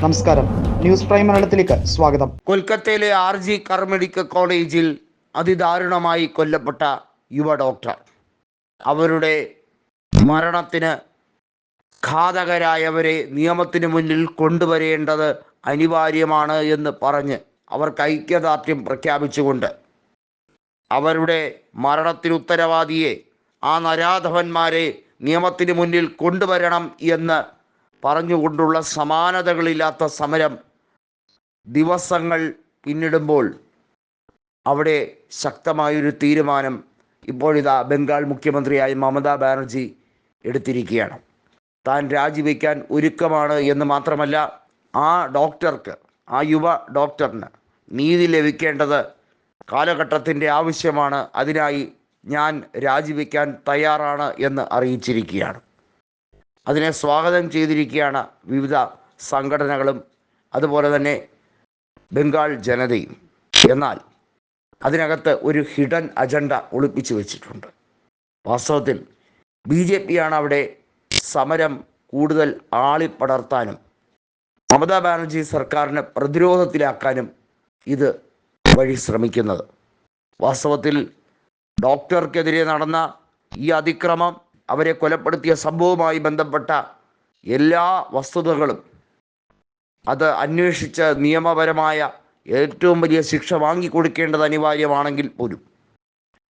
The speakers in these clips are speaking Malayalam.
നമസ്കാരം. ന്യൂസ് പ്രൈം മലയാളത്തിലേക്ക് സ്വാഗതം. കൊൽക്കത്തയിലെ ആർ ജി കർ മെഡിക്കൽ കോളേജിൽ അതിദാരുണമായി കൊല്ലപ്പെട്ട യുവ ഡോക്ടർ. അവരുടെ മരണത്തിന് ഘാതകരായവരെ നിയമത്തിന് മുന്നിൽ കൊണ്ടുവരേണ്ടത് അനിവാര്യമാണ് എന്ന് പറഞ്ഞ് അവർക്ക് ഐക്യദാർഢ്യം പ്രഖ്യാപിച്ചുകൊണ്ട് അവരുടെ മരണത്തിന് ഉത്തരവാദിയെ ആ നരാധവന്മാരെ നിയമത്തിന് മുന്നിൽ കൊണ്ടുവരണം എന്ന് പറഞ്ഞുകൊണ്ടുള്ള സമാനതകളില്ലാത്ത സമരം ദിവസങ്ങൾ പിന്നിടുമ്പോൾ അവിടെ ശക്തമായൊരു തീരുമാനം ഇപ്പോഴിതാ ബംഗാൾ മുഖ്യമന്ത്രിയായ മമതാ ബാനർജി എടുത്തിരിക്കുകയാണ്. താൻ രാജിവെക്കാൻ ഒരുക്കമാണ് എന്ന് മാത്രമല്ല ആ ഡോക്ടർക്ക് ആ യുവ ഡോക്ടറിന് നീതി ലഭിക്കേണ്ടത് കാലഘട്ടത്തിന്റെ ആവശ്യമാണ്. അതിനായി ഞാൻ രാജിവെക്കാൻ തയ്യാറാണ് എന്ന് അറിയിച്ചിരിക്കുകയാണ്. അതിനെ സ്വാഗതം ചെയ്തിരിക്കുകയാണ് വിവിധ സംഘടനകളും അതുപോലെ തന്നെ ബംഗാൾ ജനതയും. എന്നാൽ അതിനകത്ത് ഒരു ഹിഡൻ അജണ്ട ഒളിപ്പിച്ചു വെച്ചിട്ടുണ്ട്. വാസ്തവത്തിൽ ബി ജെ പിയാണ് അവിടെ സമരം കൂടുതൽ ആളിപ്പടർത്താനും മമതാ ബാനർജി സർക്കാരിനെ പ്രതിരോധത്തിലാക്കാനും ഇത് വഴി ശ്രമിക്കുന്നത്. വാസ്തവത്തിൽ ഡോക്ടർക്കെതിരെ നടന്ന ഈ അതിക്രമം അവരെ കൊലപ്പെടുത്തിയ സംഭവവുമായി ബന്ധപ്പെട്ട എല്ലാ വസ്തുതകളും അത് അന്വേഷിച്ച നിയമപരമായ ഏറ്റവും വലിയ ശിക്ഷ വാങ്ങിക്കൊടുക്കേണ്ടത് അനിവാര്യമാണെങ്കിൽ പോലും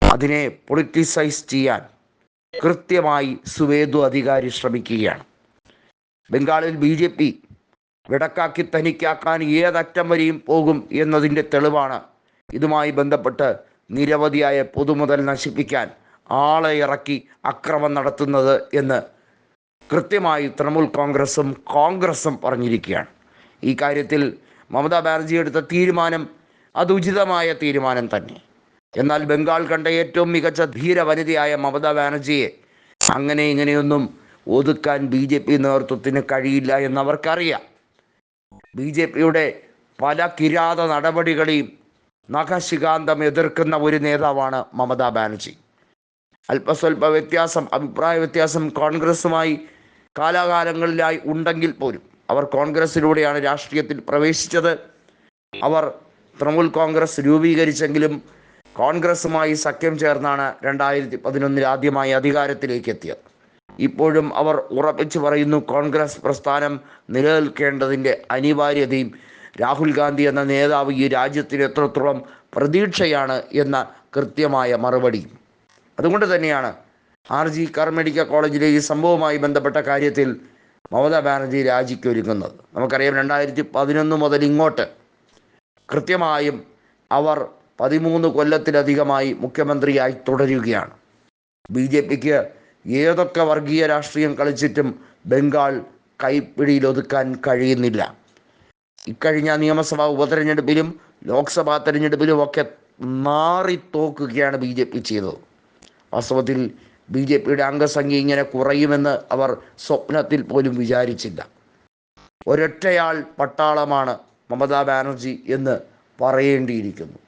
അതിനെ പൊളിറ്റിസൈസ് ചെയ്യാൻ കൃത്യമായി സുവേദു അധികാരി ശ്രമിക്കുകയാണ്. ബംഗാളിൽ ബി ജെ പി വിടക്കാക്കി തനിക്കാക്കാൻ ഏതറ്റം വരെയും പോകും എന്നതിന്റെ തെളിവാണ് ഇതുമായി ബന്ധപ്പെട്ട് നിരവധിയായ പൊതുമുതൽ നശിപ്പിക്കാൻ ആളെ ഇറക്കി അക്രമം നടത്തുന്നത് എന്ന് കൃത്യമായി തൃണമൂൽ കോൺഗ്രസും കോൺഗ്രസും പറഞ്ഞിരിക്കുകയാണ്. ഈ കാര്യത്തിൽ മമതാ ബാനർജി എടുത്ത തീരുമാനം അത് ഉചിതമായ തീരുമാനം തന്നെ. എന്നാൽ ബംഗാൾ കണ്ട ഏറ്റവും മികച്ച ധീര വനിതയായ മമതാ ബാനർജിയെ അങ്ങനെ ഇങ്ങനെയൊന്നും ഒതുക്കാൻ ബി ജെ പി നേതൃത്വത്തിന് കഴിയില്ല എന്നവർക്കറിയാം. ബി ജെ പിയുടെ പല കിരാത നടപടികളെയും നഖശികാന്തം എതിർക്കുന്ന ഒരു നേതാവാണ് മമതാ ബാനർജി. അല്പസ്വല്പ വ്യത്യാസം അഭിപ്രായ വ്യത്യാസം കോൺഗ്രസുമായി കാലാകാലങ്ങളിലായി ഉണ്ടെങ്കിൽ പോലും അവർ കോൺഗ്രസിലൂടെയാണ് രാഷ്ട്രീയത്തിൽ പ്രവേശിച്ചത്. അവർ തൃണമൂൽ കോൺഗ്രസ് രൂപീകരിച്ചെങ്കിലും കോൺഗ്രസുമായി സഖ്യം ചേർന്നാണ് രണ്ടായിരത്തി പതിനൊന്നിൽ ആദ്യമായി അധികാരത്തിലേക്ക് എത്തിയത് ഇപ്പോഴും അവർ ഉറപ്പിച്ചു പറയുന്നു കോൺഗ്രസ് പ്രസ്ഥാനം നിലനിൽക്കേണ്ടതിന്റെ അനിവാര്യതയും രാഹുൽ ഗാന്ധി എന്ന നേതാവ് ഈ രാജ്യത്തിന് എത്രത്തോളം പ്രതീക്ഷയാണ് എന്ന കൃത്യമായ മറുപടിയും. അതുകൊണ്ട് തന്നെയാണ് ആർ ജി കാർ മെഡിക്കൽ കോളേജിലെ ഈ സംഭവവുമായി ബന്ധപ്പെട്ട കാര്യത്തിൽ മമതാ ബാനർജി രാജിക്കൊരുങ്ങുന്നത്. നമുക്കറിയാം രണ്ടായിരത്തി പതിനൊന്ന് മുതൽ ഇങ്ങോട്ട് കൃത്യമായും അവർ പതിമൂന്ന് കൊല്ലത്തിലധികമായി മുഖ്യമന്ത്രിയായി തുടരുകയാണ്. ബി ജെ പിക്ക് ഏതൊക്കെ വർഗീയ രാഷ്ട്രീയം കളിച്ചിട്ടും ബംഗാൾ കൈപ്പിടിയിൽ ഒതുക്കാൻ കഴിയുന്നില്ല. ഇക്കഴിഞ്ഞ നിയമസഭാ ഉപതെരഞ്ഞെടുപ്പിലും ലോക്സഭാ തെരഞ്ഞെടുപ്പിലും ഒക്കെ മാറി തോക്കുകയാണ് ബി ജെ പി ചെയ്തത്. വാസ്തവത്തിൽ ബി ജെ പിയുടെ അംഗസംഖ്യ ഇങ്ങനെ കുറയുമെന്ന് അവർ സ്വപ്നത്തിൽ പോലും വിചാരിച്ചില്ല. ഒരൊറ്റയാൾ പട്ടാളമാണ് മമതാ ബാനർജി എന്ന് പറയേണ്ടിയിരിക്കുന്നു.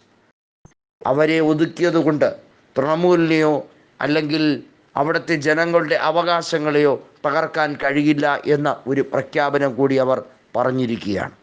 അവരെ ഒതുക്കിയത് കൊണ്ട് തൃണമൂലിനെയോ അല്ലെങ്കിൽ അവിടുത്തെ ജനങ്ങളുടെ അവകാശങ്ങളെയോ തകർക്കാൻ കഴിയില്ല എന്ന ഒരു പ്രഖ്യാപനം കൂടി അവർ പറഞ്ഞിരിക്കുകയാണ്.